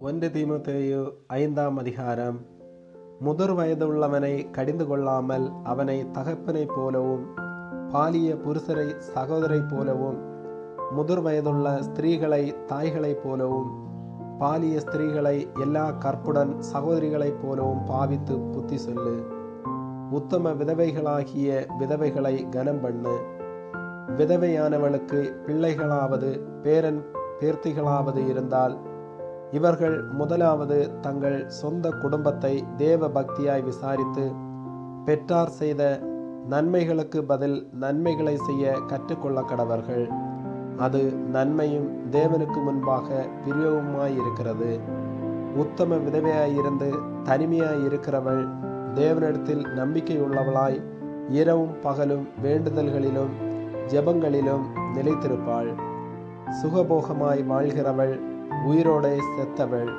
ஒன்று தீமோத்தேயு ஐந்தாம் அதிகாரம். முதிர் வயதுள்ளவனை கடிந்து கொள்ளாமல் அவனை தகப்பனைப் போலவும் பாலிய புருஷரை சகோதரைப் போலவும் முதிர் வயதுள்ள ஸ்திரீகளை தாய்களைப் போலவும் பாலிய ஸ்திரீகளை எல்லா கற்புடன் சகோதரிகளைப் போலவும் பாவித்து புத்தி சொல்லு. உத்தம விதவைகளாகிய விதவைகளை கனம் பண்ணு. விதவையானவளுக்கு பிள்ளைகளாவது பேரன் பேர்த்திகளாவது இருந்தால் இவர்கள் முதலாவது தங்கள் சொந்த குடும்பத்தை தேவ பக்தியாய் விசாரித்து பெற்றார் செய்த நன்மைகளுக்கு பதில் நன்மைகளை செய்ய கற்றுக்கொள்ள கடவர்கள் அது நன்மையும் தேவனுக்கு முன்பாக பிரியவுமாயிருக்கிறது உத்தம விதவையாயிருந்து தனிமையாய் இருக்கிறவள் தேவனிடத்தில் நம்பிக்கையுள்ளவளாய் இரவும் பகலும் வேண்டுதல்களிலும் ஜெபங்களிலும் நிலைத்திருப்பாள். சுகபோகமாய் வாழ்கிறவள் உயிரோடே செத்தவள்.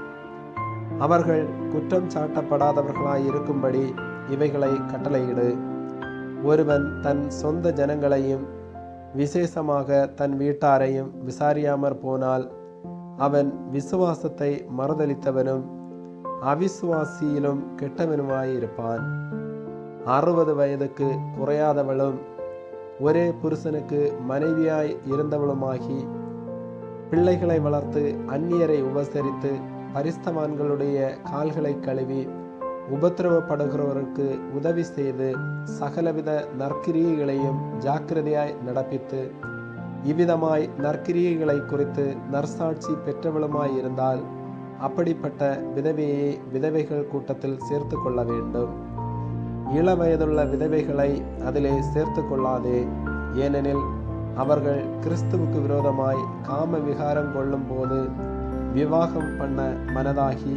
அவர்கள் குற்றம் சாட்டப்படாதவர்களாய் இருக்கும்படி இவைகளை கட்டளையிடு. ஒருவன் தன் சொந்த ஜனங்களையும் விசேஷமாக தன் வீட்டாரையும் விசாரியாமற் போனால் அவன் விசுவாசத்தை மறுதளித்தவனும் அவிசுவாசியிலும் கெட்டவனுமாயிருப்பான் அறுபது வயதுக்கு குறையாதவளும் ஒரே புருஷனுக்கு மனைவியாய் இருந்தவளுமாகி பிள்ளைகளை வளர்த்து அந்நியரை உபசரித்து பரிஸ்தவான்களுடைய கால்களை கழுவி உபத்திரவப்படுகிறவருக்கு உதவி செய்து சகலவித நற்கிரியைகளையும் ஜாக்கிரதையாய் நடப்பித்து இவ்விதமாய் நற்கிரியைகளை குறித்து நற்சாட்சி பெற்றவளுமாய் இருந்தால் அப்படிப்பட்ட விதவையை விதவைகள் கூட்டத்தில் சேர்த்து கொள்ள வேண்டும். இள வயதுள்ள விதவைகளை அதிலே சேர்த்து கொள்ளாதே. ஏனெனில் அவர்கள் கிறிஸ்துவுக்கு விரோதமாய் காம விகாரம் கொள்ளும் போது விவாகம் பண்ண மனதாகி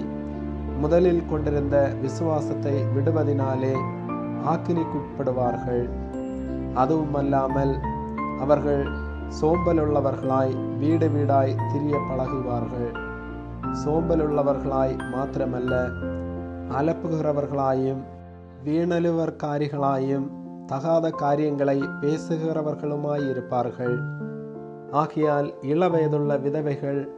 முதலில் கொண்டிருந்த விசுவாசத்தை விடுவதினாலே ஆக்கினிக்குட்படுவார்கள். அதுவுமல்லாமல் அவர்கள் சோம்பலுள்ளவர்களாய் வீடு வீடாய் திரிய பழகுவார்கள். சோம்பலுள்ளவர்களாய் மாத்திரமல்ல அலப்புகிறவர்களாயும் வீணலுவர்காரிகளாயும் தகாத காரியங்களை பேசுகிறவர்களுமாயிருப்பார்கள் ஆகையால் இளவயதுள்ள விதவைகள்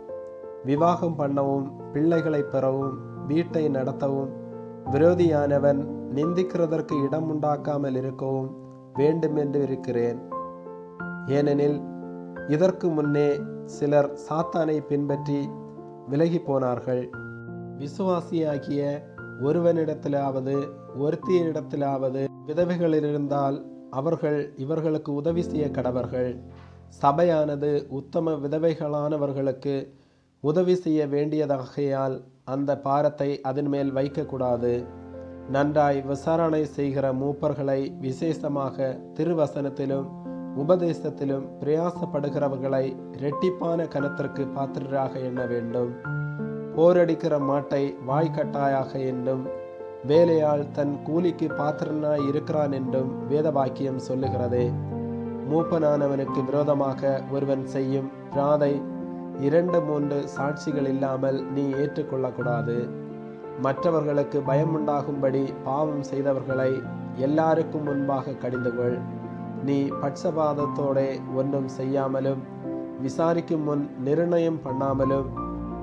விவாகம் பண்ணவும் பிள்ளைகளை பெறவும் வீட்டை நடத்தவும் விரோதியானவன் நிந்திக்கிறதற்கு இடம் உண்டாக்காமல் இருக்கவும் வேண்டுமென்று இருக்கிறேன். ஏனெனில் இதற்கு முன்னே சிலர் சாத்தானை பின்பற்றி விலகி போனார்கள். விசுவாசியாகிய ஒருவனிடத்திலாவது ஒருத்தியனிடத்திலாவது விதவைகள் இருந்தால் அவர்கள் இவர்களுக்கு உதவி செய்ய கடவர்கள். சபையானது உத்தம விதவைகளானவர்களுக்கு உதவி செய்ய வேண்டியதாகையால் அந்த பாரத்தை அதன் மேல் வைக்கக்கூடாது. நன்றாய் விசாரணை செய்கிற மூப்பர்களை விசேஷமாக திருவசனத்திலும் உபதேசத்திலும் பிரயாசப்படுகிறவர்களை இரட்டிப்பான கனத்திற்கு பாத்திரராக எண்ண வேண்டும். போரடிக்கிற மாட்டை வாய்க்கட்டாயாக என்னும் வேலையால் தன் கூலிக்கு பாத்திரனாய் இருக்கிறான் என்றும் வேத வாக்கியம் சொல்லுகிறதே. மூப்பனானவனுக்கு விரோதமாக ஒருவன் செய்யும் பிராதை இரண்டு மூன்று சாட்சிகள் இல்லாமல் நீ ஏற்றுக்கொள்ளக்கூடாது. மற்றவர்களுக்கு பயம் உண்டாகும்படி பாவம் செய்தவர்களை எல்லாருக்கும் முன்பாக கடிந்துகொள். நீ பட்சபாதத்தோடே ஒன்றும் செய்யாமலும் விசாரிக்கும் முன் நிர்ணயம் பண்ணாமலும்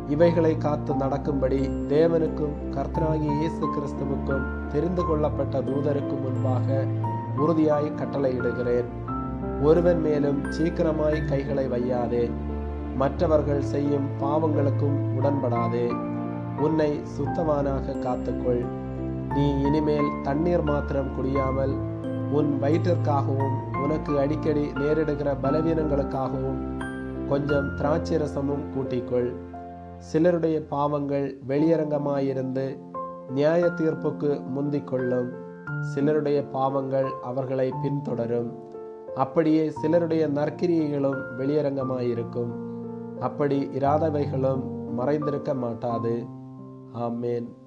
இவைகளை காத்து நடக்கும்படி தேவனுக்கும் கர்த்தனாகிய இயேசு கிறிஸ்துவுக்கும் தெரிந்து கொள்ளப்பட்ட தூதருக்கும் முன்பாக உறுதியாய் கட்டளையிடுகிறேன். ஒருவன் மேலும் சீக்கிரமாய் கைகளை வையாதே. மற்றவர்கள் செய்யும் பாவங்களுக்கும் உடன்படாதே. உன்னை சுத்தவானாக காத்துக்கொள். நீ இனிமேல் தண்ணீர் மாத்திரம் குடியாமல் உன் வயிற்றிற்காகவும் உனக்கு அடிக்கடி நேரிடுகிற பலவீனங்களுக்காகவும் கொஞ்சம் திராட்சை ரசமும் கூட்டிக்கொள். சிலருடைய பாவங்கள் வெளியரங்கமாயிருந்து நியாய தீர்ப்புக்கு முந்திக்கொள்ளும். சிலருடைய பாவங்கள் அவர்களை பின்தொடரும். அப்படியே சிலருடைய நற்கிரியைகளும் வெளியரங்கமாயிருக்கும். அப்படி இராதவைகளும் மறைந்திருக்க மாட்டாது. ஆமேன்.